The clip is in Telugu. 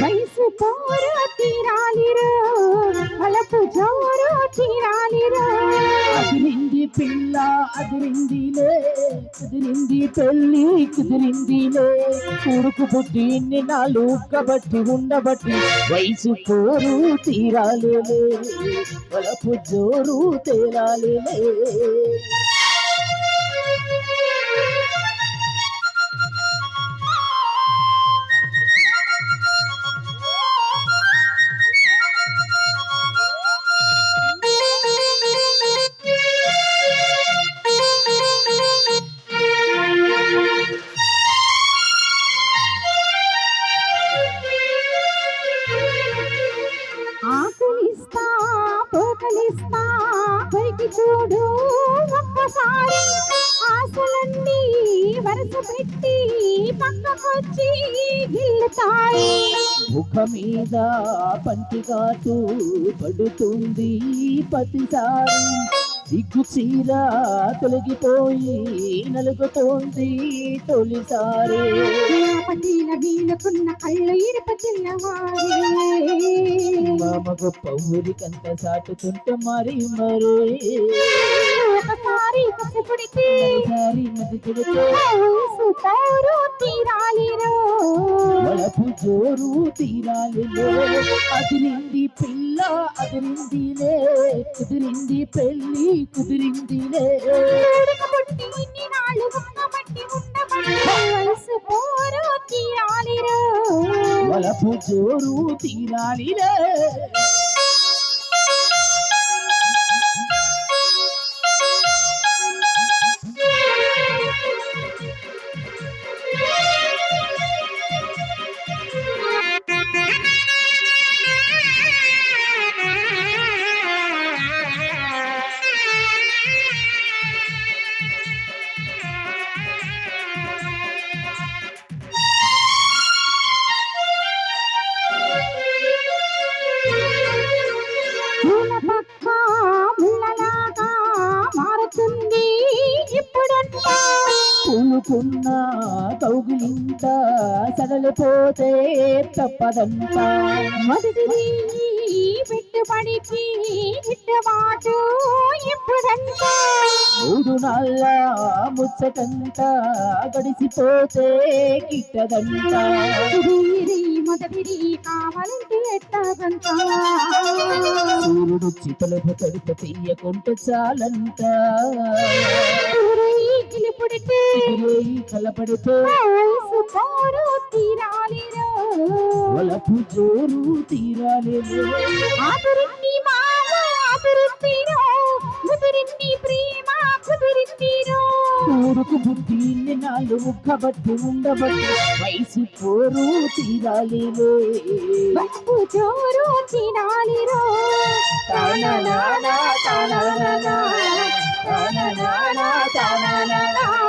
వయసు పోరు తీరాలిరా అలపు జోరు తీరాలిరా అదిరింది పిల్ల అదిరిందిలే కుదిరింది పెళ్ళి కుదిరిందిలే. కొడుకు పుట్టి ఇన్ని నాలు కాబట్టి ఉండబట్టి వయసు పోరు తీరాలిలే అలపు జోరు తేలాలిలే కొరికి చూడు ఒక్కసారి ఆశలన్నీ వరస పెట్టి పక్కకొచ్చి గిల్లుతాయి. ముఖ మీద పంటిగాటు పడుతుంది ప్రతిసారి. సిగ్గు చీర తొలగిపోయి నలుగుతోంది తొలిసారి. వీళ్ళకున్న కళ్ళు ఇరుప చిన్నవారి మామ గొప్ప ఊరికంత సాటుతుంటే మరి మరి ఒకసారి కసిపుడితే ఒకసారి మది చెబితే సుతారు తీరాలిరో. వలపు జోరు తీరాలిలే. అదిరింది పిల్ల అదిరిందిలే కుదిరింది పెళ్ళి కుదిరిందిలే. పుట్టి ఇన్ని నాళ్ళు వలపు జోరు తీరాలిలే. పూకున్న కౌగిలింత సడలిపోతే తప్పదంట మొదటిది పెట్టుబడికి గిట్టుబాటు ఎప్పుడంతా? మూడు నాళ్ళ ముచ్చటంత గడిసిపోతే గిట్టదంట మొదటిది కావాలంటే ఎట్టాగంతా సూర్యుడు తడుపు చాలంట కలపడితే వయసు పోరు తీరాలిరో వలపు జోరు ప్రేమ కుదిరిందిరో ఊరుకు బుద్ధి నాళ్ళు ముక్కబట్టి ఉండబట్టి వయసు పోరు తీరాలి బతుకు జోరు తినాలిరో తానా తానా తానా. తానా తానా తానా